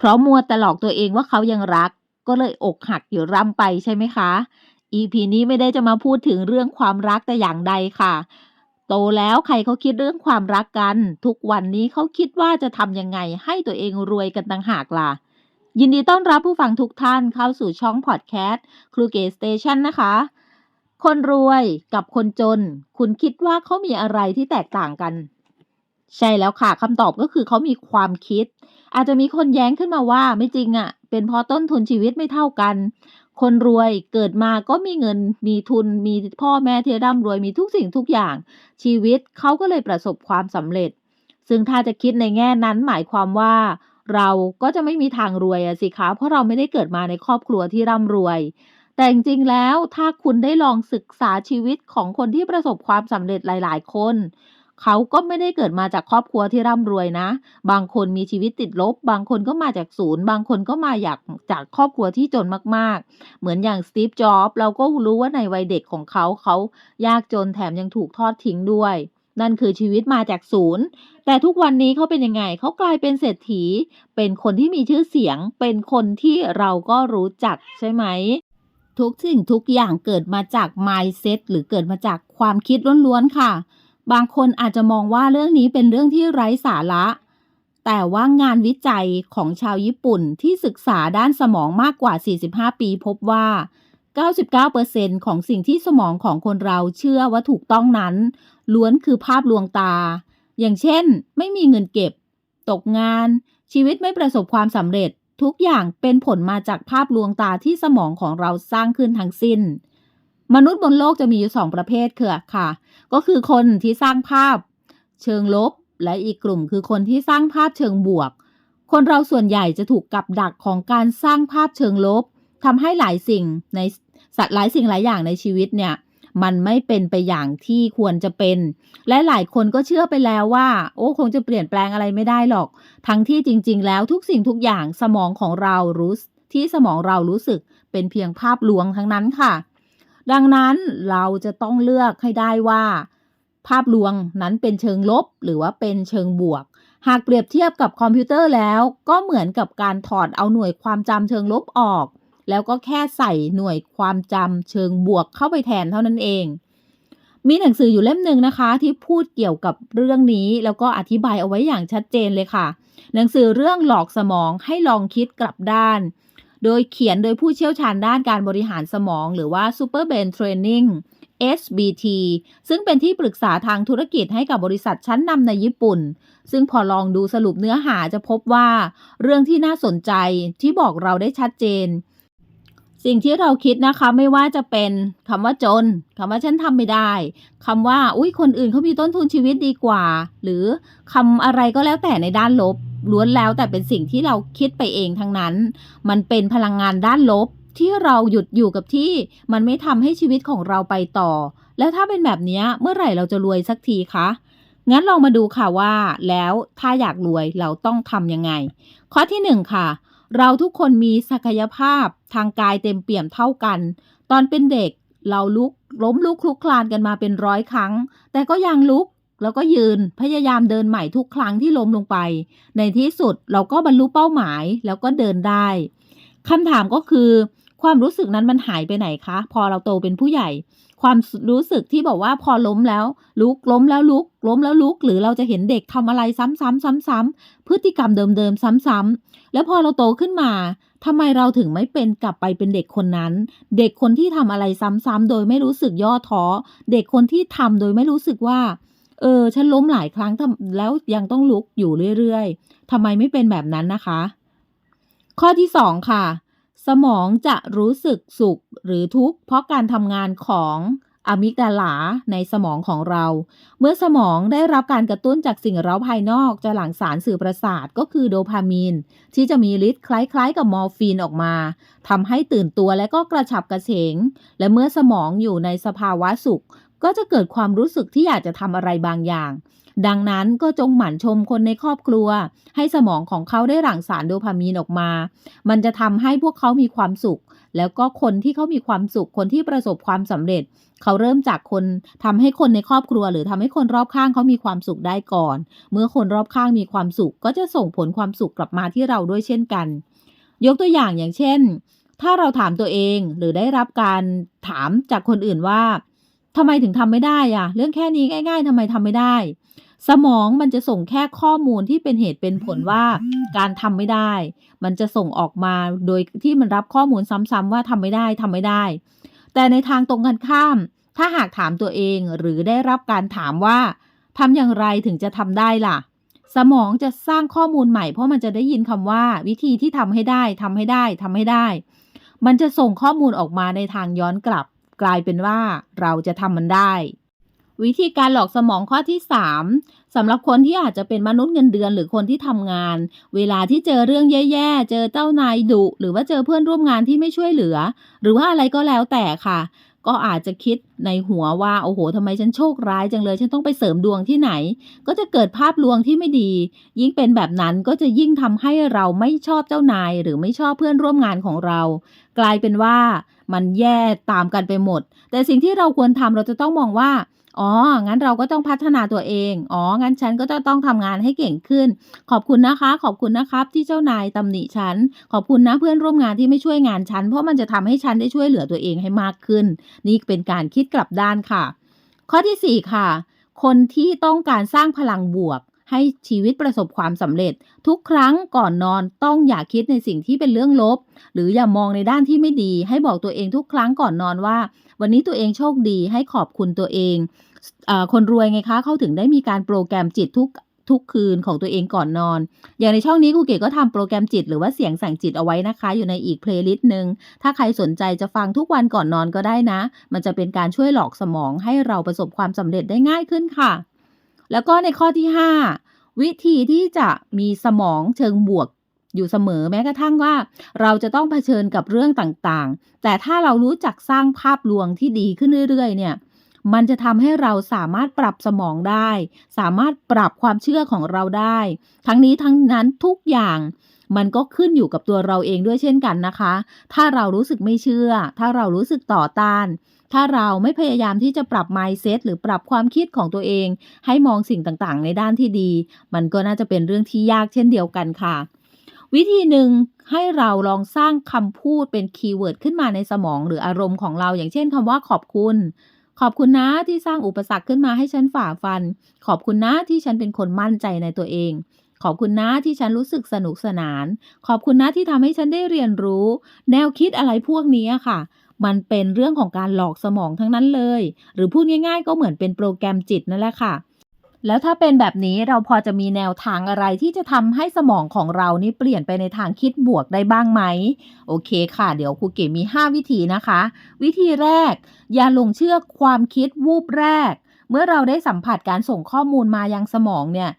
เพราะมัวแต่หลอกตัวเองว่าเขายังรัก ก็เลยอกหักอยู่ร่ำไปใช่ไหมคะ EP นี้ไม่ได้จะมาพูดถึงเรื่องความรักแต่อย่างใดค่ะ โตแล้วใครเขาคิดเรื่องความรักกัน ทุกวันนี้เขาคิดว่าจะทำยังไงให้ตัวเองรวยกันต่างหากล่ะ ยินดีต้อนรับผู้ฟังทุกท่านเข้าสู่ช่องพอดแคสต์ครูเกสเตชันนะคะ คนรวยกับคนจน คุณคิดว่าเขามีอะไรที่แตกต่างกัน ใช่แล้วค่ะคำตอบก็คือเขามีความคิด อาจจะมีคนแย้งขึ้นมาว่าไม่จริงอะ่ะ เป็นเพราะต้นทุนชีวิตไม่เท่ากัน คนรวยเกิดมาก็มีเงินมีทุน มีพ่อแม่ที่ร่ำรวยมีทุกสิ่งทุกอย่าง ชีวิตเขาก็เลยประสบความสำเร็จ ซึ่งถ้าจะคิดในแง่นั้นหมายความว่า เราก็จะไม่มีทางรวยอะสิคะเพราะเราไม่ได้เกิดมาในครอบครัวที่ร่ำรวยแต่จริงๆ แล้วถ้าคุณได้ลองศึกษาชีวิตของคนที่ประสบความสำเร็จหลาย ๆ คน เขาก็ไม่ได้เกิดมาจากครอบครัวที่ร่ำรวยนะ บางคนมีชีวิตติดลบ บางคนก็มาจากศูนย์ บางคนก็มาอยากจากครอบครัวที่จนมากๆ เหมือนอย่างสตีฟ จ็อบเราก็รู้ว่าในวัยเด็กของเขาเขายากจนแถมยังถูกทอดทิ้งด้วย นั่นคือชีวิตมาจากศูนย์ แต่ทุกวันนี้เขาเป็นยังไง เขากลายเป็นเศรษฐี เป็นคนที่มีชื่อเสียง เป็นคนที่เราก็รู้จักใช่ไหมทุกสิ่งทุกอย่างเกิดมาจาก mindset หรือเกิดมาจากความคิดล้วนๆค่ะ บางคนอาจจะมองว่าเรื่องนี้เป็นเรื่องที่ไร้สาระ แต่ว่างานวิจัยของชาวญี่ปุ่นที่ศึกษาด้านสมองมากกว่า 45 ปีพบว่า 99%ของสิ่งที่สมองของคนเราเชื่อว่าถูกต้องนั้น ล้วนคือภาพลวงตา อย่างเช่น ไม่มีเงินเก็บ ตกงาน ชีวิตไม่ประสบความสำเร็จ ทุกอย่างเป็นผลมาจากภาพลวงตาที่สมองของเราสร้างขึ้นทั้งสิ้น มนุษย์บนโลกจะมีอยู่สองประเภทคือค่ะ ก็คือคนที่สร้างภาพเชิงลบ และอีกกลุ่มคือคนที่สร้างภาพเชิงบวก คนเราส่วนใหญ่จะถูกกับดักของการสร้างภาพเชิงลบทำให้หลายสิ่งในสัตว์หลายสิ่งหลายอย่างในชีวิตเนี่ยมันไม่เป็นไปอย่างที่ควรจะเป็น และหลายคนก็เชื่อไปแล้วว่า โอ้คงจะเปลี่ยนแปลงอะไรไม่ได้หรอก ทั้งที่จริง ๆ แล้วทุกสิ่งทุกอย่างสมองของเรารู้ที่สมองเรารู้สึกเป็นเพียงภาพลวงทั้งนั้นค่ะ ดังนั้นเราจะต้องเลือกให้ได้ว่า ภาพลวงนั้นเป็นเชิงลบหรือว่าเป็นเชิงบวก หากเปรียบเทียบกับคอมพิวเตอร์แล้ว ก็เหมือนกับการถอดเอาหน่วยความจำเชิงลบออก แล้วก็แค่ใส่หน่วยความจำเชิงบวกเข้าไปแทนเท่านั้นเอง มีหนังสืออยู่เล่มหนึ่งนะคะ ที่พูดเกี่ยวกับเรื่องนี้ แล้วก็อธิบายเอาไว้อย่างชัดเจนเลยค่ะ หนังสือเรื่องหลอกสมองให้ลองคิดกลับด้าน โดยเขียนโดยผู้เชี่ยวชาญด้านการบริหารสมอง หรือว่า Super Brain Training SBT ซึ่งเป็นที่ปรึกษาทางธุรกิจให้กับบริษัทชั้นนำในญี่ปุ่น ซึ่งพอลองดูสรุปเนื้อหาจะพบว่า เรื่องที่น่าสนใจที่บอกเราได้ชัดเจน สิ่งที่เราคิดนะคะไม่ว่าจะเป็นคำว่าจนคำว่าฉันทำไม่ได้คำว่า อุ้ยคนอื่นเขามีต้นทุนชีวิตดีกว่า หรือคำอะไรก็แล้วแต่ในด้านลบ ล้วนแล้วแต่เป็นสิ่งที่เราคิดไปเองทั้งนั้น มันเป็นพลังงานด้านลบที่เราหยุดอยู่กับที่มันไม่ทำให้ชีวิตของเราไปต่อ แล้วถ้าเป็นแบบนี้เมื่อไหร่เราจะรวยสักทีคะงั้นลองมาดูค่ะว่าแล้วถ้าอยากรวยเราต้องทำยังไง ข้อที่หนึ่งค่ะ เราทุกคนมีศักยภาพทางกายเต็มเปี่ยมเท่ากัน ตอนเป็นเด็กเราลุกล้มลุกคลุกคลานกันมาเป็นร้อยครั้ง แต่ก็ยังลุก แล้วก็ยืนพยายามเดินใหม่ทุกครั้งที่ล้มลงไป ในที่สุดเราก็บรรลุเป้าหมายแล้วก็เดินได้คำถามก็คือ ความรู้สึกนั้นมันหายไปไหนคะ พอเราโตเป็นผู้ใหญ่ ความรู้สึกที่บอกว่าพอล้มแล้ว ลุกล้มแล้วลุก ล้มแล้วลุก หรือเราจะเห็นเด็กทำอะไรซ้ำๆซ้ำๆพฤติกรรมเดิมๆซ้ำๆแล้วพอเราโตขึ้นมาทำไมเราถึงไม่เป็นกลับไปเป็นเด็กคนนั้น เด็กคนที่ทำอะไรซ้ำๆโดยไม่รู้สึกย่อท้อ เด็กคนที่ทำโดยไม่รู้สึกว่า เออ ฉันล้มหลายครั้งแล้วยังต้องลุกอยู่เรื่อยๆทำไมไม่เป็นแบบนั้นนะคะ ข้อที่สองค่ะ สมองจะรู้สึกสุขหรือทุกข์เพราะการทำงานของอะมิกดาลาในสมองของเรา เมื่อสมองได้รับการกระตุ้นจากสิ่งเร้าภายนอกจะหลั่งสารสื่อประสาทก็คือโดพามีน ที่จะมีฤทธิ์คล้ายๆ กับมอร์ฟีนออกมาทำให้ตื่นตัวและก็กระฉับกระเฉง และเมื่อสมองอยู่ในสภาวะสุข ก็จะเกิดความรู้สึกที่อยากจะทำอะไรบางอย่าง ดังนั้นก็จงหมั่นชมคนในครอบครัว ให้สมองของเขาได้หลั่งสารโดพามีนออกมา มันจะทำให้พวกเขามีความสุข แล้วก็คนที่เขามีความสุข คนที่ประสบความสำเร็จ เขาเริ่มจากคนทำให้คนในครอบครัว หรือทำให้คนรอบข้างเขามีความสุขได้ก่อน เมื่อคนรอบข้างมีความสุข ก็จะส่งผลความสุขกลับมาที่เราด้วยเช่นกัน ยกตัวอย่างอย่างเช่นถ้าเราถามตัวเองหรือได้รับการถามจากคนอื่นว่า ทำไมถึงทำไม่ได้อะเรื่องแค่นี้ง่ายๆทำไมทำไม่ได้ สมองมันจะส่งแค่ข้อมูลที่เป็นเหตุเป็นผลว่าการทำไม่ได้ มันจะส่งออกมาโดยที่มันรับข้อมูลซ้ำๆว่าทำไม่ได้ทำไม่ได้ แต่ในทางตรงกันข้าม ถ้าหากถามตัวเองหรือได้รับการถามว่าทำอย่างไรถึงจะทำได้ล่ะ สมองจะสร้างข้อมูลใหม่เพราะมันจะได้ยินคำว่า วิธีที่ทำให้ได้ทำให้ได้ทำให้ได้ มันจะส่งข้อมูลออกมาในทางย้อนกลับ กลายเป็นว่าเราจะทำมันได้ วิธีการหลอกสมองข้อที่ 3สำหรับคนที่อาจจะเป็นมนุษย์เงินเดือนหรือคนที่ทำงาน เวลาที่เจอเรื่องแย่ๆ เจอเจ้านายดุ หรือว่าเจอเพื่อนร่วมงานที่ไม่ช่วยเหลือ หรือว่าอะไรก็แล้วแต่ค่ะ ก็อาจจะคิดในหัวว่าโอ้โหทำไมฉันโชคร้ายจังเลย ฉันต้องไปเสริมดวงที่ไหน ก็จะเกิดภาพลวงที่ไม่ดี ยิ่งเป็นแบบนั้นก็จะยิ่งทำให้เราไม่ชอบเจ้านาย หรือไม่ชอบเพื่อนร่วมงานของเรา กลายเป็นว่า มันแย่ตามกันไปหมด แต่สิ่งที่เราควรทำเราจะต้องมองว่า อ๋อ งั้นเราก็ต้องพัฒนาตัวเอง อ๋อ งั้นฉันก็จะต้องทำงานให้เก่งขึ้น ขอบคุณนะคะ ขอบคุณนะครับ ที่เจ้านายตำหนิฉัน ขอบคุณนะเพื่อนร่วมงานที่ไม่ช่วยงานฉัน เพราะมันจะทำให้ฉันได้ช่วยเหลือตัวเองให้มากขึ้น นี่เป็นการคิดกลับด้านค่ะ ข้อที่ 4 ค่ะ คนที่ต้องการสร้างพลังบวก ให้ชีวิตประสบความสำเร็จ ทุกครั้งก่อนนอนต้องอย่าคิดในสิ่งที่เป็นเรื่องลบ หรืออย่ามองในด้านที่ไม่ดี ให้บอกตัวเองทุกครั้งก่อนนอนว่า วันนี้ตัวเองโชคดีให้ขอบคุณตัวเองอคนรวยไงคะเขาถึงได้มีการโปรแกรมจิตทุกทุกคืนของตัวเองก่อนนอน อย่างในช่องนี้ครูเก๋ก็ทำโปรแกรมจิตหรือว่าเสียงสั่งจิตเอาไว้นะคะ อยู่ในอีกเพลย์ลิสต์หนึ่งถ้าใครสนใจจะฟังทุกวันก่อนนอนก็ได้นะ มันจะเป็นการช่วยหลอกสมองให้เราประสบความสำเร็จได้ง่ายขึ้นค่ะ แล้วก็ในข้อที่ 5 วิธีที่จะมีสมองเชิงบวกอยู่เสมอแม้กระทั่งว่า เราจะต้องเผชิญกับเรื่องต่างๆ แต่ถ้าเรารู้จักสร้างภาพลวงที่ดีขึ้นเรื่อยๆ เนี่ย มันจะทำให้เราสามารถปรับสมองได้ สามารถปรับความเชื่อของเราได้ ทั้งนี้ทั้งนั้นทุกอย่างมันก็ขึ้นอยู่กับตัวเราเองด้วยเช่นกันนะคะ ถ้าเรารู้สึกไม่เชื่อ ถ้าเรารู้สึกต่อต้าน ถ้าเราไม่พยายามที่จะปรับ mindset หรือปรับความคิดของตัวเอง ให้มองสิ่งต่างๆ ในด้านที่ดี มันก็น่าจะเป็นเรื่องที่ยากเช่นเดียวกันค่ะ วิธีหนึ่งให้เราลองสร้างคำพูดเป็นคีย์เวิร์ดขึ้นมาในสมองหรืออารมณ์ของเรา อย่างเช่นคำว่าขอบคุณ ขอบคุณนะที่สร้างอุปสรรคขึ้นมาให้ฉันฝ่าฟัน ขอบคุณนะที่ฉันเป็นคนมั่นใจในตัวเองขอบคุณนะที่ฉันรู้สึกสนุกสนาน ขอบคุณนะที่ทำให้ฉันได้เรียนรู้ แนวคิดอะไรพวกนี้ค่ะ มันเป็นเรื่องของการหลอกสมองทั้งนั้นเลย หรือพูดง่าย ๆ ก็เหมือนเป็นโปรแกรมจิตนั่นแหละค่ะ แล้วถ้าเป็นแบบนี้เราพอจะมีแนวทางอะไรที่จะทำให้สมองของเรานี่เปลี่ยนไปในทางคิดบวกได้บ้างไหม โอเคค่ะ เดี๋ยวครูเก๋มี 5 วิธีนะคะ วิธีแรก อย่าหลงเชื่อความคิดวูบแรก เมื่อเราได้สัมผัสการส่งข้อมูลมายังสมองเนี่ย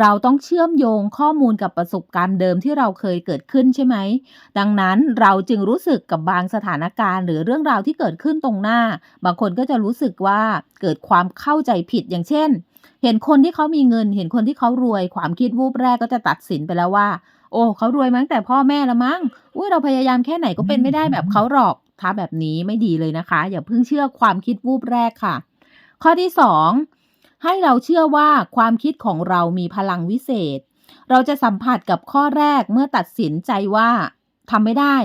เราต้องเชื่อมโยงข้อมูลกับประสบการณ์เดิมที่เราเคยเกิดขึ้นใช่ไหม ดังนั้นเราจึงรู้สึกกับบางสถานการณ์หรือเรื่องราวที่เกิดขึ้นตรงหน้า บางคนก็จะรู้สึกว่าเกิดความเข้าใจผิดอย่างเช่น เห็นคนที่เขามีเงิน เห็นคนที่เขารวย ความคิดวูบแรกก็จะตัดสินไปแล้วว่า โอ้ เขารวยมั้งแต่พ่อแม่ล้วมั้ง อุ้ยเราพยายามแค่ไหนก็เป็นไม่ได้แบบเขาหรอกถ้าแบบนี้ไม่ดีเลยนะคะ อย่าเพิ่งเชื่อความคิดวูบแรกค่ะ ข้อที่สอง ให้เราเชื่อว่าความคิดของเรามีพลังวิเศษ เราจะสัมผัสกับข้อแรกเมื่อตัดสินใจว่าทำไม่ได้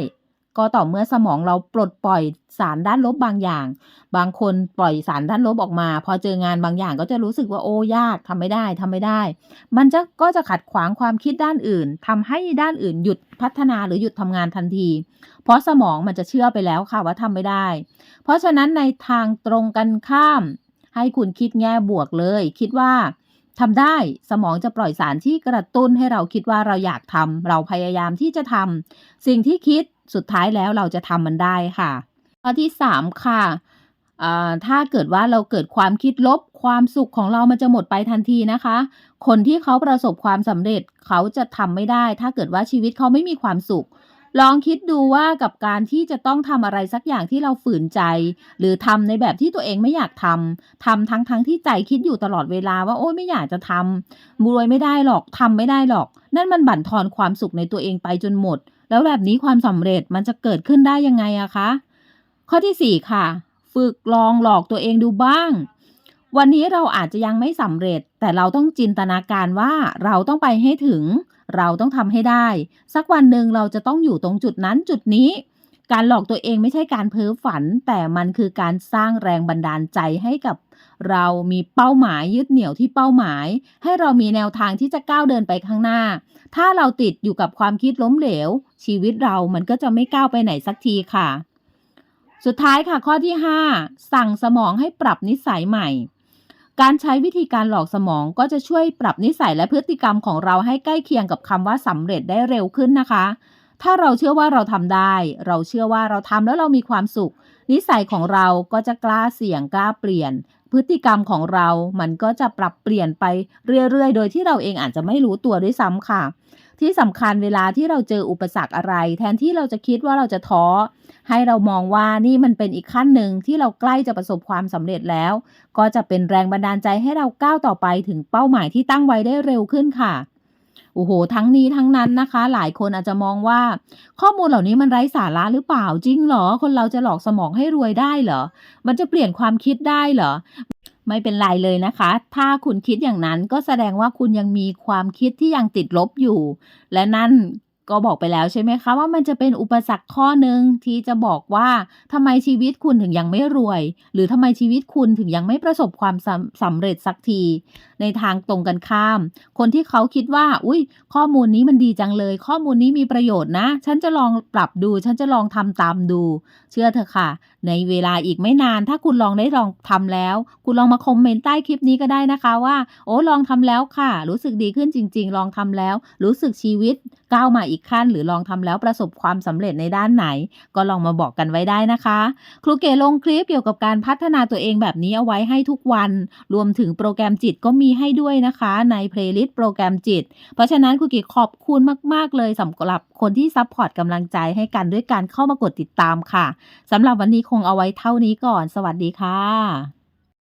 ก็ต่อเมื่อสมองเราปลดปล่อยสารด้านลบบางอย่าง บางคนปล่อยสารด้านลบออกมา พอเจองานบางอย่างก็จะรู้สึกว่าโอ้ยากทำไม่ได้ทำไม่ได้ มันจะก็จะขัดขวางความคิดด้านอื่นทำให้ด้านอื่นหยุดพัฒนาหรือหยุดทำงานทันที เพราะสมองมันจะเชื่อไปแล้วค่ะว่าทำไม่ได้ เพราะฉะนั้นในทางตรงกันข้าม ให้คุณคิดแง่บวกเลย คิดว่าทำได้สมองจะปล่อยสารที่กระตุ้นให้เราคิดว่าเราอยากทำเราพยายามที่จะทำสิ่งที่คิดสุดท้ายแล้วเราจะทำมันได้ค่ะ ข้อที่สามค่ะถ้าเกิดว่าเราเกิดความคิดลบความสุขของเรามันจะหมดไปทันทีนะคะ คนที่เขาประสบความสำเร็จเขาจะทำไม่ได้ ถ้าเกิดว่าชีวิตเขาไม่มีความสุข ลองคิดดูว่ากับการที่จะต้องทำอะไรสักอย่างที่เราฝืนใจ หรือทำในแบบที่ตัวเองไม่อยากทำทำทั้งทั้งที่ใจคิดอยู่ตลอดเวลาว่าโอ๊ยไม่อยากจะทำรวยไม่ได้หรอกทำไม่ได้หรอก นั่นมันบั่นทอนความสุขในตัวเองไปจนหมด แล้วแบบนี้ความสำเร็จมันจะเกิดขึ้นได้ยังไงอะคะข้อที่4ค่ะ ฝึกลองหลอกตัวเองดูบ้าง วันนี้เราอาจจะยังไม่สำเร็จ แต่เราต้องจินตนาการว่าเราต้องไปให้ถึง เราต้องทำให้ได้ สักวันหนึ่งเราจะต้องอยู่ตรงจุดนั้นจุดนี้ การหลอกตัวเองไม่ใช่การเพ้อฝัน แต่มันคือการสร้างแรงบันดาลใจให้กับ เรามีเป้าหมายยึดเหนี่ยวที่เป้าหมาย ให้เรามีแนวทางที่จะก้าวเดินไปข้างหน้า ถ้าเราติดอยู่กับความคิดล้มเหลว ชีวิตเรามันก็จะไม่ก้าวไปไหนสักทีค่ะ สุดท้ายค่ะข้อที่ 5 สั่งสมองให้ปรับนิสัยใหม่ การใช้วิธีการหลอกสมองก็จะช่วยปรับนิสัยและพฤติกรรมของเราให้ใกล้เคียงกับคำว่าสำเร็จได้เร็วขึ้นนะคะ ถ้าเราเชื่อว่าเราทำได้ เราเชื่อว่าเราทำแล้วเรามีความสุข นิสัยของเราก็จะกล้าเสี่ยงกล้าเปลี่ยน พฤติกรรมของเรา มันก็จะปรับเปลี่ยนไปเรื่อยๆ โดยที่เราเองอาจจะไม่รู้ตัวด้วยซ้ำค่ะ ที่สำคัญเวลาที่เราเจออุปสรรคอะไร แทนที่เราจะคิดว่าเราจะท้อ ให้เรามองว่านี่มันเป็นอีกขั้นหนึ่งที่เราใกล้จะประสบความสำเร็จแล้ว ก็จะเป็นแรงบันดาลใจให้เราก้าวต่อไปถึงเป้าหมายที่ตั้งไว้ได้เร็วขึ้นค่ะโอ้โห ทั้งนี้ทั้งนั้นนะคะ หลายคนอาจจะมองว่า ข้อมูลเหล่านี้มันไร้สาระหรือเปล่าจริงเหรอ คนเราจะหลอกสมองให้รวยได้เหรอ มันจะเปลี่ยนความคิดได้เหรอ ไม่เป็นไรเลยนะคะ ถ้าคุณคิดอย่างนั้นก็แสดงว่าคุณยังมีความคิดที่ยังติดลบอยู่ และนั่นก็บอกไปแล้วใช่ไหมคะว่ามันจะเป็นอุปสรรคข้อหนึ่งที่จะบอกว่าทำไมชีวิตคุณถึงยังไม่รวย หรือทำไมชีวิตคุณถึงยังไม่ประสบความสำสำเร็จสักที ในทางตรงกันข้าม คนที่เขาคิดว่า อุ้ยข้อมูลนี้มันดีจังเลย ข้อมูลนี้มีประโยชน์นะ ฉันจะลองปรับดู ฉันจะลองทำตามดู เชื่อเถอะค่ะในเวลาอีกไม่นานถ้าคุณลองได้ลองทำแล้ว คุณลองมาคอมเมนต์ใต้คลิปนี้ก็ได้นะคะว่า โอ้ลองทำแล้วค่ะ รู้สึกดีขึ้นจริง ๆ ลองทำแล้ว รู้สึกชีวิตก้าวมาอีกขั้น หรือลองทำแล้วประสบความสำเร็จในด้านไหน ก็ลองมาบอกกันไว้ได้นะคะ ครูเก๋ลงคลิปเกี่ยวกับการพัฒนาตัวเองแบบนี้เอาไว้ให้ทุกวัน รวมถึงโปรแกรมจิตก็มีให้ด้วยนะคะ ในเพลย์ลิสต์โปรแกรมจิต เพราะฉะนั้นครูเก๋ขอบคุณมาก ๆ เลยสำหรับ คนที่ซัพพอร์ตกำลังใจให้กันด้วยการเข้ามากดติดตามค่ะสำหรับวันนี้คงเอาไว้เท่านี้ก่อน สวัสดีค่ะ